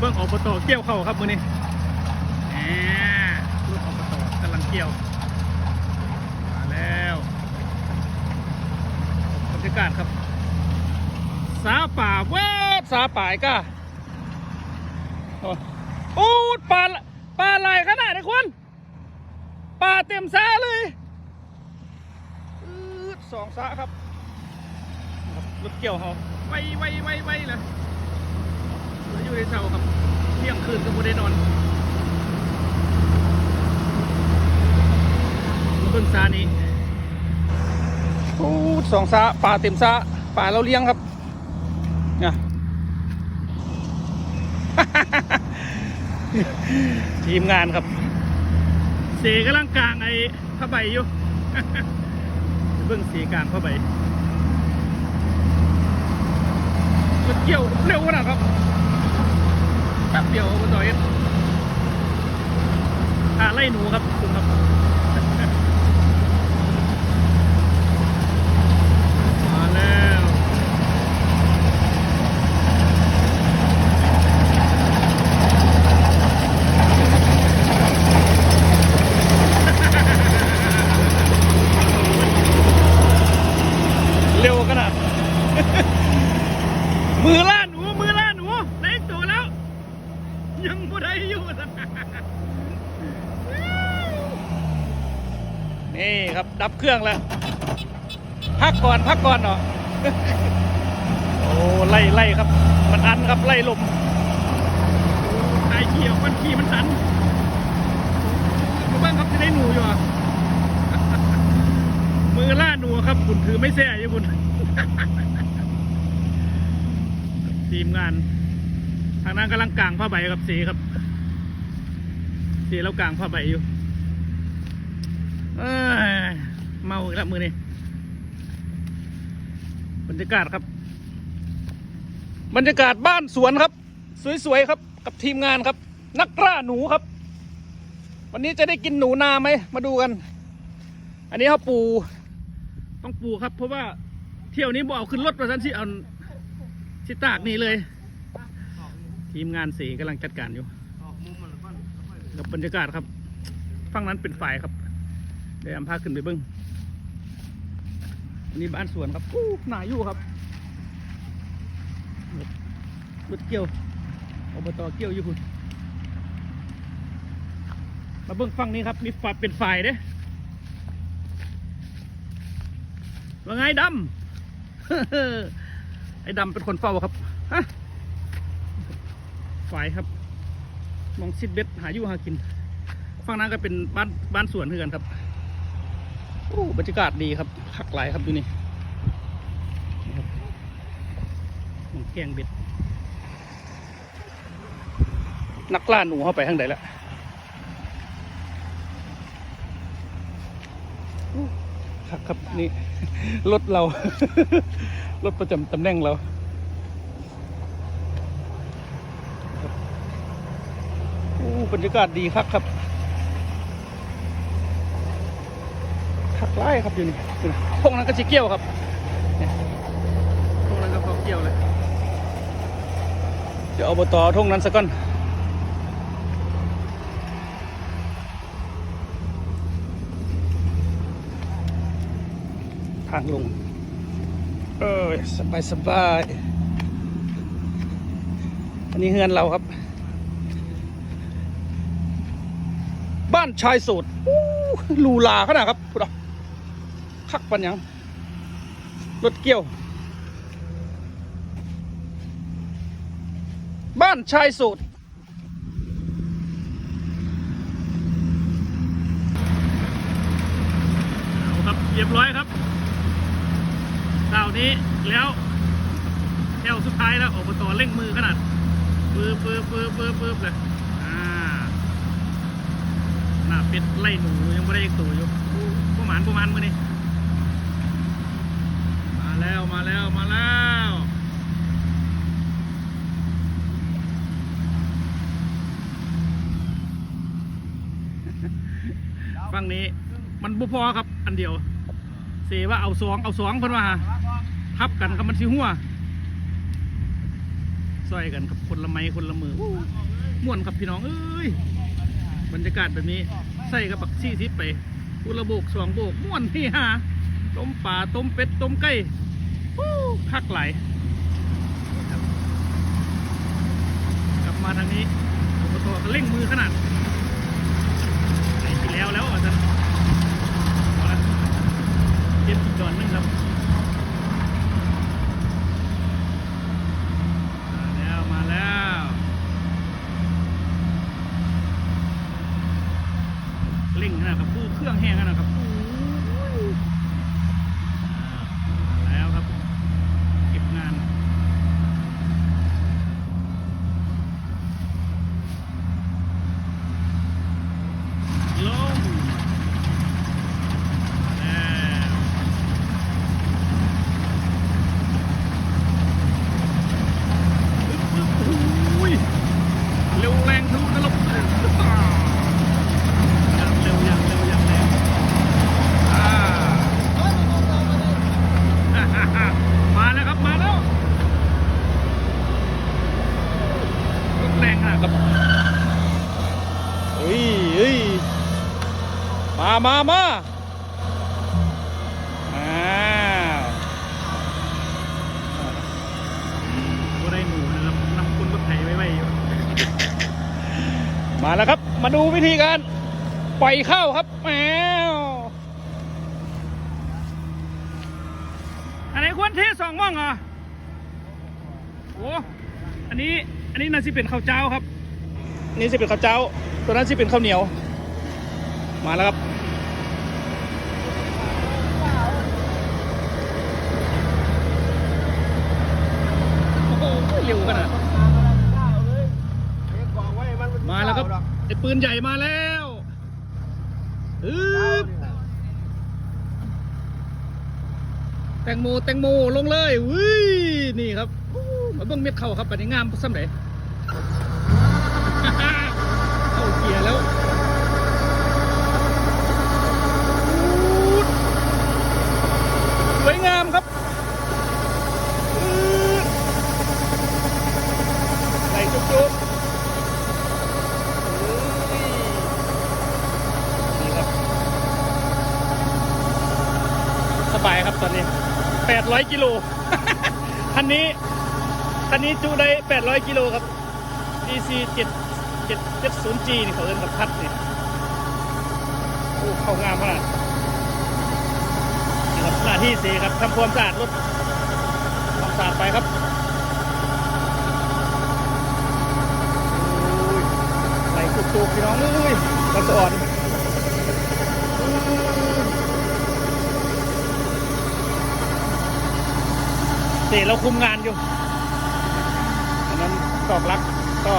เบิ้งอบตเกี่ยวเข้าครับมือนี้แหมรถอบตกำลังเกี่ยว มาแล้วบรรยากาศครับ สาป่าเวดสาป่ายก้าโอ้โอ้ปลาปลาไหลายขนาดนี้คุณปลาเต็มสาเลยสองสาครับครับรถเกี่ยวเขาไวไวไวไวเลย แล้วอยู่ในเสาครับเที่ยงคืนก็ไม่ได้นอนมาเบิ่งซานี้โอ้สองสาปลาเต็มสาปลาเราเลี้ยงครับเนี่ยทีมงานครับ เสกำลังกลางไอ้ผ้าใบอยู่เบิ่งสีกลางผ้าใบมันเกี่ยวเร็วขนาดครับ แป๊บเดียวคุณต่อยอ่าไล่หนูครับคุณครับ มาแล้ว เร็วขนาด มือล่าหนู มือล่าหนูได้อีกตัวแล้ว ยังบ่ได้อยู่สัก นี่ครับดับเครื่องแล้ว พักก่อนพักก่อนเนาะโอ้ไล่ไล่ครับ มันอันครับไล่ลมไอเขียวมันขี่มันสันมาบ้างครับจะได้หนูอยู่อะมือล่าหนูครับคุณถือไม่แส่ยู่คุณทีมงาน ทางนั้นกำลังกลางผ้าใบกับสีครับสีแล้วกลางผ้าใบอยู่เอ้ยเมา อีกแล้วมือนี้บรรยากาศครับ บรรยากาศบ้านสวนครับ สวยๆครับ กับทีมงานครับ นักล้าหนูครับ วันนี้จะได้กินหนูนาไหมมาดูกัน อันนี้เขาปู ต้องปูครับ เพราะว่าเที่ยวนี้บเอาขึ้นรถประสันสิเอาสิตากนี่เลย ทีมงานสีกำลังจัดการอยู่กับบรรยากาศครับฝั่งนั้นเป็นฝ่ายครับเดี๋ยวอำพาขึ้นไปเบิ้ง อันนี้บ้านสวนครับอู้หนาอยู่ครับรถเกี่ยวอบตเกี่ยวอยู่คุณมาเบิ้งฝั่งนี้ครับ มีฝาเป็นฝ่ายเด้ว่าไงดำไอ้ดำเป็นคนเฝ้าครับฮะฝ่ายครับ มองซิดเบ็ดหาอยู่หากินฝั่งนั้นก็เป็นบ้านบ้านสวนเพื่อนครับโอ้บรรยากาศดีครับ คักหลายครับดูนี่นี่ครับมองแกงเบ็ด นักล่าหนูเข้าไปข้างใดแล้วครับครับนี่รถเรา รถประจำตำแหน่งเราโอ้บรรยากาศดีครับครับ คักไล่ครับอยู่นี่พวกนั้นก็จะเกี่ยวครับเนี่ยพวกนั้นก็พอเกี่ยวเลยเดี๋ยวเอาบตอทงนั้นสักก่อนทางลง เออสบายสบาย อันนี้เฮือนเราครับ บ้านชายโสดอู้ลูลาขนาดครับพุทธ คักปันหยังรถเกี่ยว บ้านชายสดเอาครับเรียบร้อยครับดาวนี้แล้วแถวสุดท้ายแล้วออกมาต่อเร่งมือขนาดปื๊บปื๊บปื๊บปื๊บปื๊บเลยอ่าหน้าเป็ดไล่หนูยังไม่ได้ตัวอยู่ประมาณประมาณมือนี้ แล้วมาแล้วมาแล้วฝั่งนี้มันบุพอครับ อันเดียวเสว่าเอาสองเอาสองเพิ่นว่าทับกันกับมันสิหัวซอยกันครับคนละไม้คนละมืออู้ม่วนครับพี่น้องเอ้ยบรรยากาศแบบนี้ใส่กับปักซี่ทิศไปอุระโบกสองโบกม่วนที่หาต้มป่าต้มเป็ดต้มไก่อู้ คักไหลกลับมาทางนี้อบตก็เร่งมือขนาดไหนที่แล้วแล้วอาจารย์เอาละเจ็บอีกดอนนึงครับมาแล้วมาแล้วเร่งขนาดกับปูเครื่องแห้งขนาดกับปูมาแล้วครับ เก็บงานลงมาแล้วอุ้ยเร็วแรงทะลุนรกอย่างเร็วอย่างเร็วอย่างแรงอ่า มาแล้วครับมาแล้วรถแรงขนาดครับเฮ้ยเฮ้ย มามามาอ้าวก็ได้หนูนะครับนำคนรถไถไว้ไว้อยู่มาแล้วครับ มาดูวิธีการปล่อยเข้าครับแมวอันไหนควรเทสองม่องเหรอะโอ้อันนี้อันนี้น่าจะเป็นข้าวเจ้าครับอันนี้จะเป็นข้าวเจ้า ตัวนั้นจะเป็นข้าวเหนียว มาแล้วครับ ปืนใหญ่มาแล้วอึบแตงโมแตงโมลงเลยวินี่ครับมาเบิ้งเม็ดเข่าครับปันนี้งามซ้ำไหน เข้าเกียร์แล้วอู้ดสวยงามครับอู้ดไหลจุ๊บๆเฮ้ยนี่ครับ สบายครับตอนนี้ 800กิโล คันนี้ คันนี้จุได้ 800กิโลครับ DC 7 7 70G นี่เขาเอิ้นกับพัดนี่โอ้เข้างามมากนี่ครับหน้าที่สีครับทำความสะอาดรถความสะอาดไปครับไหลจุกๆพี่น้องเอ้ยกระสอนอู้ย เตะเราคุมงานอยู่อันนั้นตอกลักก็